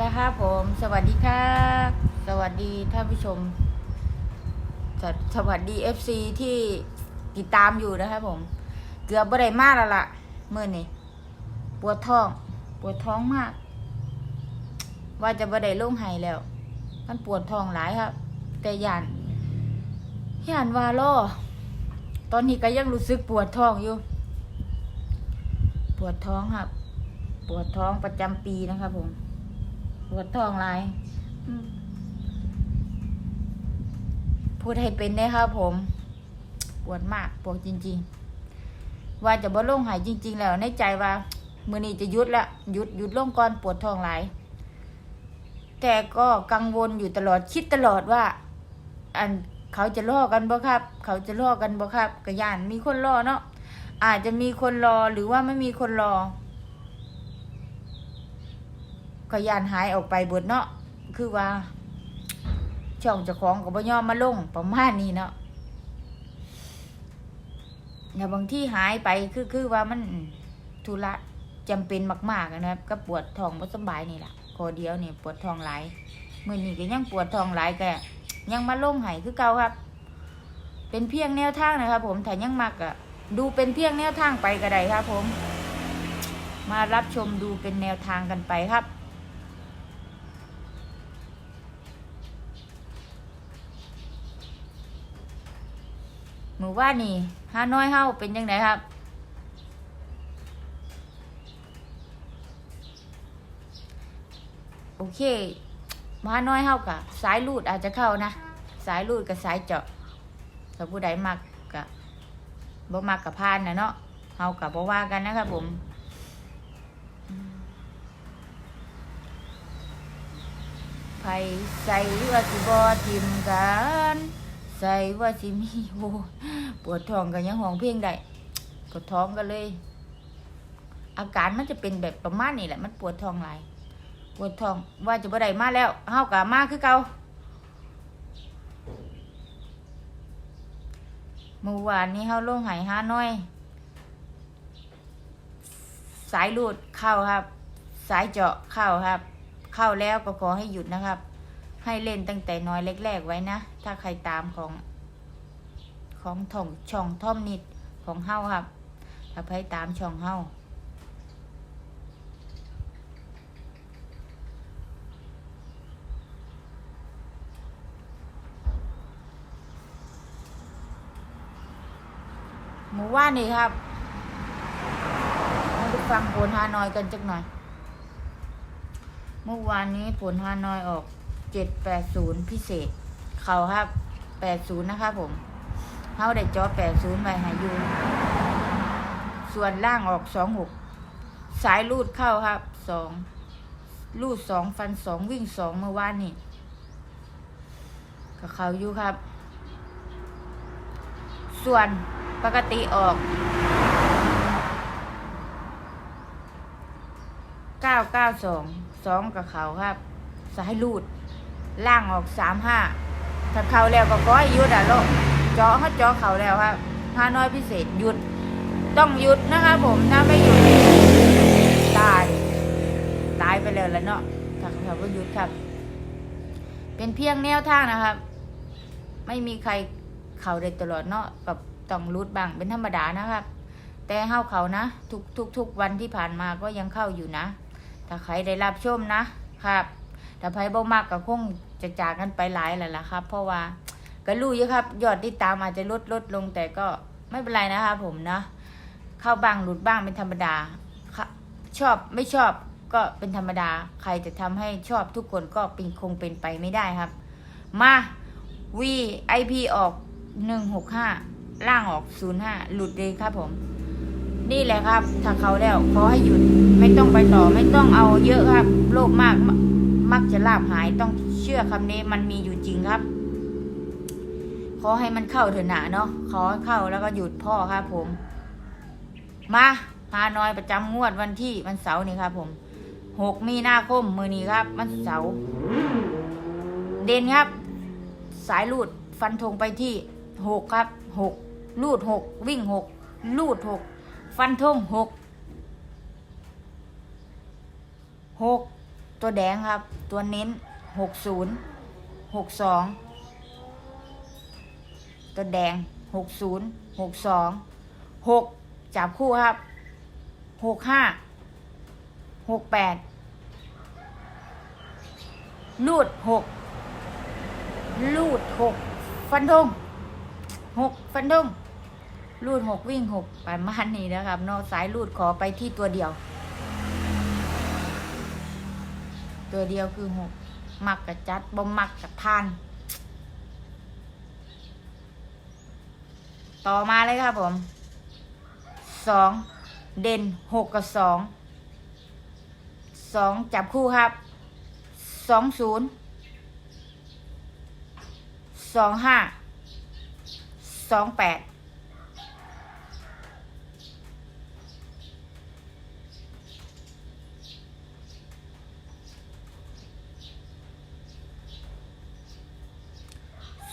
แล้วครับผม สวัสดีครับสวัสดีท่านผู้ชมสวสวัสดีเอฟซีที่ติดตามอยู่นะครับผม เกือบบ่ได้มากแล้วล่ะเมื่อนี้ปวดท้อง ปวดท้องมาก ว่าจะบ่ได้ลงไห้แล้ว มันปวดท้องหลายครับ แต่ยานยานว่าล่อตอนนี้ก็ยังรู้สึกปวดท้องอยู่ ปวดท้องครับ ปวดท้องประจำปีนะครับผม ปวดท้องหลายอืมพูดให้เป็นได้ครับผม ปวดมากปวดจริง ๆ ว่าจะบ่ลงหายจริง ๆ แล้วในใจว่ามือนี้จะหยุดละหยุดหยุดลงก่อนปวดท้องหลาย แต่ก็กังวลอยู่ตลอดคิดตลอดว่า อันเขาจะล่อกันบ่ครับ เขาจะล่อกันบ่ครับกระยานมีคนรอเนาะอาจจะมีคนรอหรือว่าไม่มีคนรอ ก็ยานหายออกไปเบดเนาะคือว่า ช่องเจ้าของก็บ่ยอมมาลงประมาณนี้เนาะแล้วบางที่หายไปคือคือว่ามันธุระจำเป็นมากๆนะครับ ก็ปวดท้องบ่สบายนี่แหละคอเดียวนี่ปวดท้องหลายมื้อนี้ก็ยังปวดท้องหลายก็ยังมาลงให้คือเก่าครับ เป็นเพียงแนวทางนะครับ ผมถ้ายังมักอะดูเป็นเพียงแนวทางไปก็ได้ครับ ผม มารับชมดูเป็นแนวทางกันไปครับ หมู่ว่านี่ฮาน้อยเฮาเป็นยังไงครับโอเคมาน้อยเฮากะสายลูดอาจจะเข้านะ สายลูดกับสายเจาะถ้าผู้ใดมักกะบ่มักกับพานนะเนาะเฮากะบ่ว่ากันนะครับผมไผใส่ว่าสิบ่ทิมกัน ใส่ว่าสิมีโอ้ปวดท้องกันยังห้องเพลงได้ปวดท้องกันเลย อาการมันจะเป็นแบบประมาณนี้แหละมันปวดท้องหลายปวดท้องว่าจะบ่ได้มาแล้วเฮากะมาคือเก่าเมื่อวานนี้เฮาลงไหหาน้อย สายลูดเข้าครับ สายเจาะเข้าครับ เข้าแล้วก็ขอให้หยุดนะครับ ให้เล่นตั้งแต่น้อยแรกๆไว้นะ ถ้าใครตามของ ของถ่องช่องท่อมนิดของเฮาครับถ้าใครตามช่องเฮาหมู่ว่านนี่ครับมาดูฟังผลฮานอยกันจักหน่อย เมื่อวานนี้ผลฮานอยออก เจ็ดแปดศูนย์พิเศษ เขาครับแปดศูนย์นะครับผมเฮาได้จอแปดศูนย์ไว้ให้อยู่ส่วนล่างออกสองหกสายลูดเข้าครับสองลูดสองฟันสองวิ่งสองเมื่อวานนี่ก็เขาอยู่ครับ ส่วนปกติออกเก้าเก้าสองสองกับเขาครับ สายลูด ล่างออกสามห้าถ้าเขาแล้วก็ก้อยยุดอะโลกเจาะเขาเจาะเขาแล้วครับห้าน้อยพิเศษหยุด ต้องหยุดนะครับผมถ้าไม่หยุดตาย ตายไปเลยแล้วเนาะถ้าเขาก็หยุดครับ เป็นเพียงแนวทางนะครับ ไม่มีใครเข่าได้ตลอดเนาะกับต้องรูดบ้างเป็นธรรมดานะครับ แต่เข้าเขานะ ทุกทุกทุกวันที่ผ่านมาก็ยังเข้าอยู่นะ ถ้าใครได้รับชมนะครับ ถ้าใครบ่มากก็คงจะจากกันไปหลายแหละล่ะครับ เพราะว่าก็รู้อยู่ครับ ยอดติดตามอาจจะลดลดลงแต่ก็ไม่เป็นไรนะครับผมนะเข้าบ้างหลุดบ้างเป็นธรรมดาชอบไม่ชอบก็เป็นธรรมดา ใครจะทำให้ชอบทุกคนก็เป็นคงเป็นไปไม่ได้ครับ มา VIP ออกหนึ่งหกห้าล่างออกศูนย์ห้าหลุดเลยครับผม นี่แหละครับ ถ้าเขาแล้วขอให้หยุดไม่ต้องไปต่อไม่ต้องเอาเยอะครับ โลภมาก มักจะลาบหายต้องเชื่อคำนี้มันมีอยู่จริงครับ ขอให้มันเข้าเถอะหนาเนาะขอเข้าแล้วก็หยุดพ่อครับผม มาฮานอยประจำงวดวันที่วันเสาร์นี่ครับผมหกมีนาคมมือนี้ครับ วันเสาร์เด่นครับ สายลูดฟันธงไปที่หกครับหกลูดหกวิ่งหกลูดหกฟันธงหกหก ตัวแดงครับ ตัวเน้นหกศูนย์หกสองตัวแดงหกศูนย์หกสองหกจับคู่ครับหกห้าหกแปดลูดหกลูดหกฟันธงหกฟันธงลูดหกวิ่งหกประมาณนี้นะครับนอกสายลูดขอไปที่ตัวเดียว ตัวเดียวคือหกมักกับจัดบ่มักกับทาน ต่อมาเลยครับผมสองเด่นหกกับสองสองจับคู่ครับสองศูนย์สองห้าสองแปด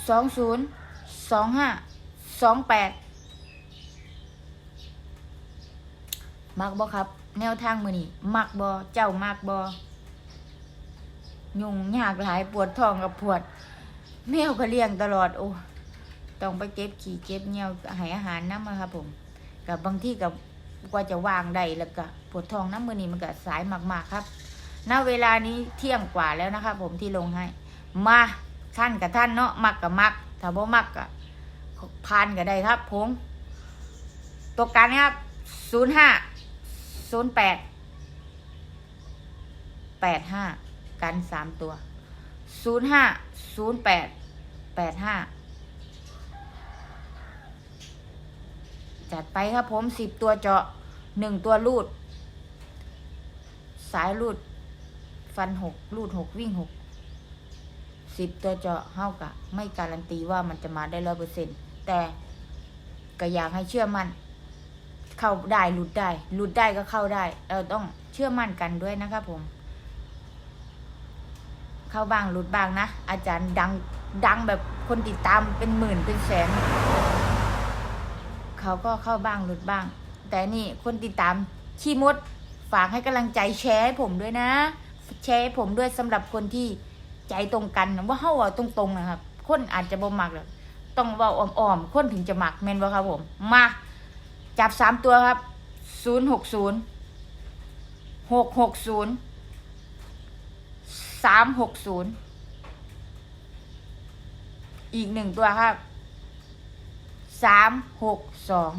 สองศูนย์สองห้าสองแปดมักบ่ครับ แนวทางมือนี่มักบ่เจ้ามักบ่ยุ่งยากหลายปวดท้องกับปวด แมวก็เลี้ยงตลอดโอ้ต้องไปเก็บขี่เก็บเงี้ยวให้อาหารน้ำมาครับผมกับบางที่กับกว่าจะวางได้แล้วก็ปวดท้องน้ำมือนี่มันก็สายมาก ๆ ครับ ณ เวลานี้เที่ยงกว่าแล้วนะครับผมที่ลงให้ มา ท่านกับท่านเนาะมักกับมักถ้าบ่มักก็พานก็ได้ครับผมตัวการนะครับศูนย์ห้าศูนย์แปดแปดห้ากันสามตัวศูนย์ห้าศูนย์แปดแปดห้าจัดไปครับผมสิบตัวเจาะหนึ่งตัวรูด สายรูด ฟันหกรูดหกวิ่งหก สิบตัวเจาะเท่ากับไม่การันตีว่ามันจะมาได้ร้อยเปอร์เซ็นต์แต่ก็อยากให้เชื่อมั่นเข้าได้หลุดได้หลุดได้ก็เข้าได้ เราต้องเชื่อมั่นกันด้วยนะครับผม เข้าบ้างหลุดบ้างนะ อาจารย์ดังดังแบบคนติดตามเป็นหมื่นเป็นแสน เขาก็เข้าบ้างหลุดบ้าง แต่นี่คนติดตามขี้มด ฝากให้กำลังใจแชร์ให้ผมด้วยนะ แชร์ให้ผมด้วยสำหรับคนที่ ใจตรงกันว่าเฮาเว้าตรงๆนะครับ คนอาจจะบ่มักหรอกต้องเว้าอ้อมๆคนถึงจะมักแม่นบ่ครับผม มาจับสามตัวครับศูนย์หกศูนย์หกหกศูนย์สามหกศูนย์อีกหนึ่งตัวครับสามหกสอง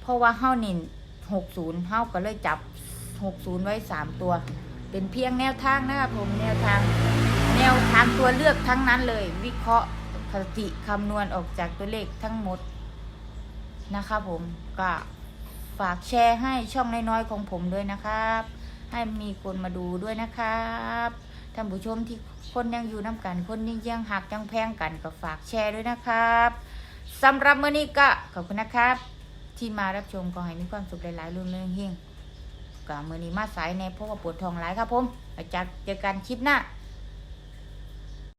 เพราะว่าเฮานินหกศูนย์เฮาก็เลยจับหกศูนย์ไว้สามตัว เป็นเพียงแนวทางนะครับผมแนวทาง แนวทางตัวเลือกทั้งนั้นเลย วิเคราะห์สถิคำนวณออกจากตัวเลขทั้งหมดนะครับผมก็ฝากแชร์ให้ช่องน้อยๆของผมด้วยนะครับ ให้มีคนมาดูด้วยนะครับท่านผู้ชมที่คนยังอยู่น้ำกัน คนยังยังหักยังแพงกันก็ฝากแชร์ด้วยนะครับสำหรับมื้อนี้ก็ขอบคุณนะครับ ที่มารับชมขอให้มีความสุขหลายๆรุ่นเรื่องเฮงก็มื้อนี้มาสายในเพราะว่าปวดทองหลายครับผมอาจารย์เจอกันคลิปหน้า